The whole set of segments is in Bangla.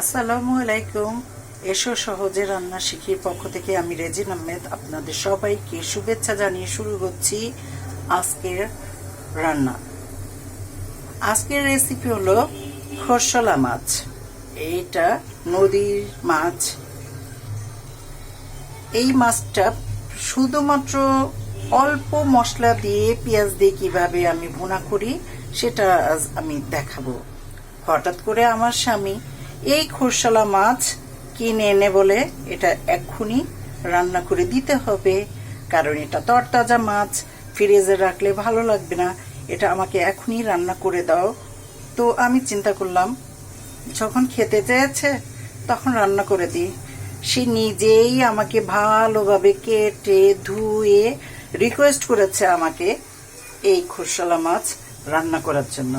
আসসালামু আলাইকুম। এসো সহজে রান্না শিখির পক্ষ থেকে আমি রেজিন আহমেদ। আপনাদের সবাইকে শুভেচ্ছা জানিয়ে শুরু করছি আজকের রান্না। আজকের রেসিপি হলো খরসলা মাছ। এইটা নদীর মাছ। এই মাছটা শুধুমাত্র অল্প মশলা দিয়ে পেঁয়াজ দিয়ে কীভাবে আমি ভুনা করি, সেটা আজ আমি দেখাবো। হঠাৎ করে আমার স্বামী এই খোরসালা মাছ কিনে এনে বলে এটা এক্ষুনি রান্না করে দিতে হবে, কারণ এটা তরতাজা মাছ, ফ্রিজে রাখলে ভালো লাগবে না। এটা আমাকে এখনই রান্না করে দাও। তো আমি চিন্তা করলাম, যখন খেতে চেয়েছে তখন রান্না করে দিই। সে নিজেই আমাকে ভালোভাবে কেটে ধুয়ে রিকোয়েস্ট করেছে আমাকে এই খোরসলা মাছ রান্না করার জন্য।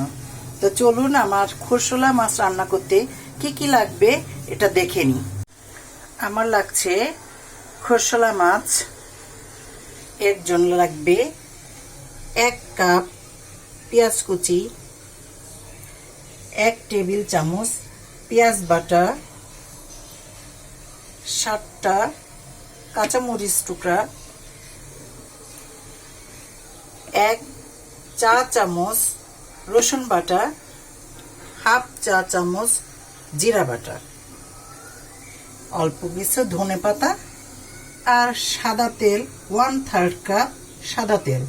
তো চলুন আমার খোরসলা মাছ রান্না করতে কি কি লাগবে এটা দেখে নিই আমার লাগছে খোরসলা মাছ, এর জন্য লাগবে এক কাপ পেঁয়াজ কুচি, এক টেবিল চামচ পেঁয়াজ বাটা, সাতটা কাঁচামরিচ টুকরা, এক চা চামচ রসুন বাটা, হাফ চা চামচ জিরা বাটা, অল্প কিছু ধনে পাতা আর সাদা তেল ওয়ান থার্ড কাপ সাদা তেল।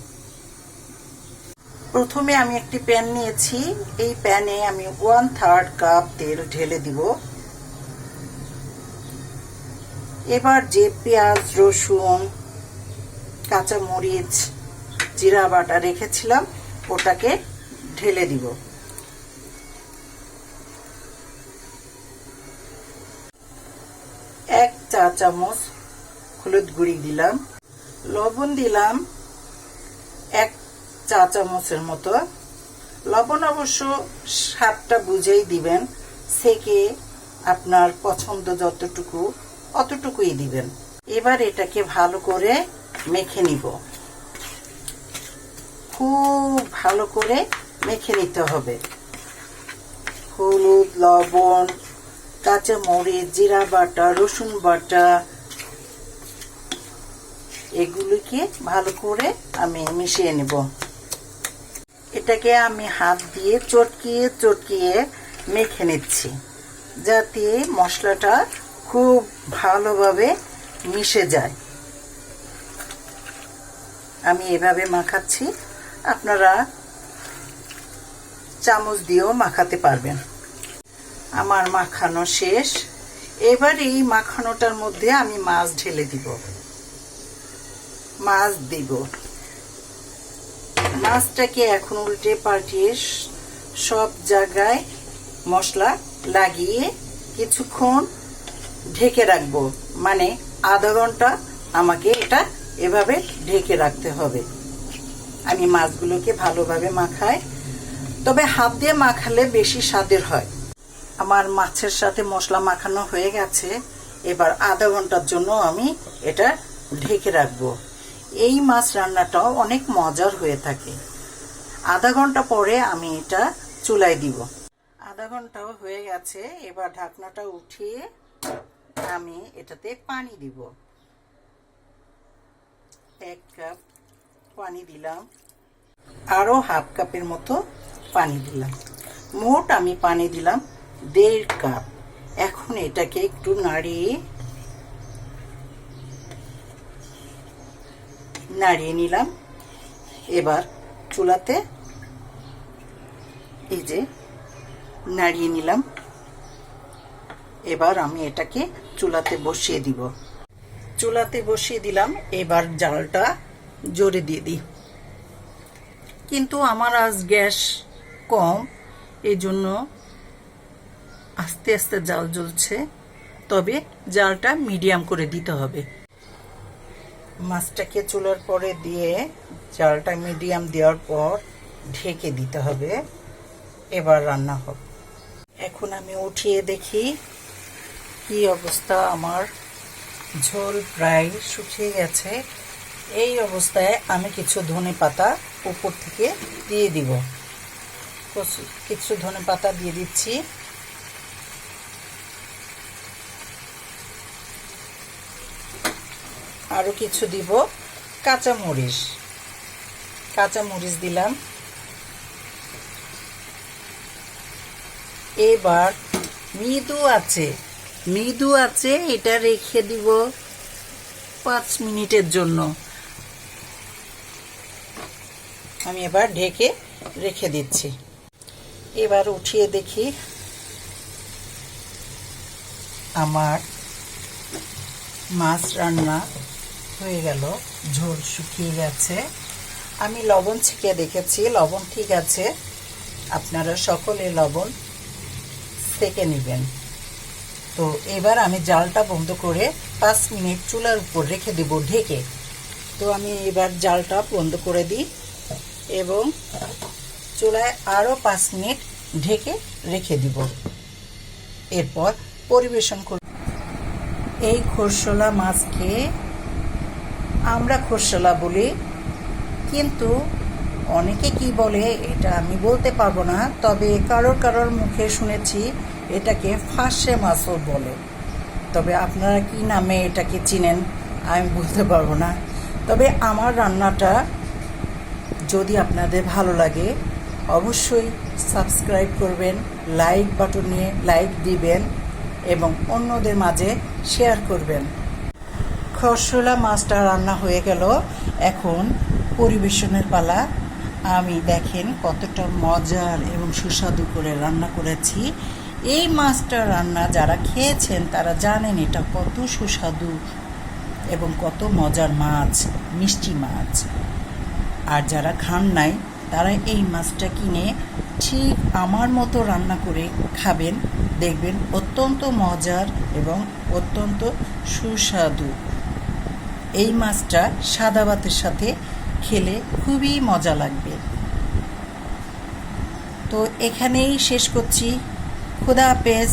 প্রথমে আমি একটি প্যান নিয়েছি। এই প্যানে আমি ওয়ান থার্ড কাপ তেল ঢেলে দিব। এবার যে পেঁয়াজ, রসুন কাঁচা মরিচ জিরা বাটা রেখেছিলাম, ওটাকে ঢেলে দিব। এক চা চামচ হলুদ গুঁড়ি দিলাম, লবণ দিলাম এক চা চামচের মতো। লবণ অবশ্য স্বাদটা বুঝেই দিবেন সেকে আপনার পছন্দ যতটুকু, অতটুকুই দিবেন। এবার এটাকে ভালো করে মেখে নিব। খুব ভালো করে মেখে নিতে হবে। হলুদ, লবণ কাঁচা মরিচ জিরা বাটা, রসুন বাটা, এগুলিকে ভালো করে আমি মিশিয়ে নেব। এটাকে আমি হাত দিয়ে চটকিয়ে চটকিয়ে মেখে নিচ্ছি, যাতে মশলাটা খুব ভালোভাবে মিশে যায়। আমি এভাবে মাখাচ্ছি, আপনারা চামচ দিয়েও মাখাতে পারবেন। আমার মাখানো শেষ। এবার এই মাখানোটার মধ্যে আমি মাছ ঢেলে দিব। মাছ দিব। মাছটাকে এখন উল্টে পাল্টিয়ে সব জায়গায় মশলা লাগিয়ে কিছুক্ষণ ঢেকে রাখব। মানে আধা ঘণ্টা আমাকে এটা এভাবে ঢেকে রাখতে হবে। আমি মাছগুলোকে ভালোভাবে মাখাই। তবে হাত দিয়ে মাখালে বেশি স্বাদের হয়। আমার মাছের সাথে মশলা মাখানো হয়ে গেছে। এবার আধা ঘণ্টার জন্য আমি এটা ঢেকে রাখব। এই মাছ রান্নাটাও অনেক মজার হয়ে থাকে। আধা ঘণ্টা পরে আমি এটা চুলায় দিব। আধা ঘন্টাও হয়ে গেছে, এবার ঢাকনাটা উঠিয়ে আমি এটাতে পানি দিব। এক কাপ পানি দিলাম। আরও হাফ কাপের মতো পানি দিলাম। মোট আমি পানি দিলাম দেড় কাপ। এখন এটাকে একটু নাড়িয়ে নাড়িয়ে নিলাম। এবার চুলাতে এই যে নাড়িয়ে নিলাম। এবার আমি এটাকে চুলাতে বসিয়ে দিব। চুলাতে বসিয়ে দিলাম। এবার জালটা জোরে দিয়ে দিই। কিন্তু আমার আজ গ্যাস কম এই জন্য আস্তে আস্তে জাল জ্বলছে, তবে জালটা মিডিয়াম করে দিতে হবে। মাছটাকে চুলার পরে দিয়ে জালটা মিডিয়াম দেওয়ার পর ঢেকে দিতে হবে। এবার রান্না হবে। এখন আমি উঠিয়ে দেখি কি অবস্থা, আমার ঝোল প্রায় শুকিয়ে গেছে। এই অবস্থায় আমি কিছু ধনে পাতা উপর থেকে দিয়ে দিব। কিছু ধনে পাতা দিয়ে দিচ্ছি। আরও কিছু দিব। কাঁচা মরিচ। কাঁচা মরিচ দিলাম। এবার মৃদু আছে। মৃদু আছে, এটা রেখে দিব পাঁচ মিনিটের জন্য। আমি এবার ঢেকে রেখে দিচ্ছি। এবার উঠিয়ে দেখি আমার মাছ রান্না হয়ে গেল, ঝোল শুকিয়ে গেছে। আমি লবণ ছিকে দেখেছি, লবণ ঠিক আছে। আপনারা সকলে লবণ সেকে নেবেন। তো এবার আমি জালটা বন্ধ করে পাঁচ মিনিট চুলার উপর রেখে দেব ঢেকে। তো আমি এবার জালটা বন্ধ করে দিই এবং চুলায় আরও পাঁচ মিনিট ঢেকে রেখে দিব। এরপর পরিবেশন করব। এই খরশোলা মাছকে আমরা খোসলা বলি, কিন্তু অনেকে কি বলে এটা আমি বলতে পারব না, তবে কারোর কারোর মুখে শুনেছি এটাকে ফাঁসে মাছও বলে। তবে আপনারা কি নামে এটাকে চিনেন, আমি বলতে পারব না। তবে আমার রান্নাটা যদি আপনাদের ভালো লাগে, অবশ্যই সাবস্ক্রাইব করবেন, লাইক বাটন নিয়ে লাইক দিবেন এবং অন্যদের মাঝে শেয়ার করবেন। খরশোলা মাছটা রান্না হয়ে গেল। এখন পরিবেশনের পালা। আমি দেখেন কতটা মজার এবং সুস্বাদু করে রান্না করেছি। এই মাছটা রান্না যারা খেয়েছেন, তারা জানেন এটা কত সুস্বাদু এবং কত মজার মাছ, মিষ্টি মাছ। আর যারা খান নাই, তারা এই মাছটা কিনে ঠিক আমার মতো রান্না করে খাবেন। দেখবেন অত্যন্ত মজার এবং অত্যন্ত সুস্বাদু। এই মাছটা সাদা ভাতের সাথে খেলে খুবই মজা লাগবে। তো এখানেই শেষ করছি। খুদা হাফেজ।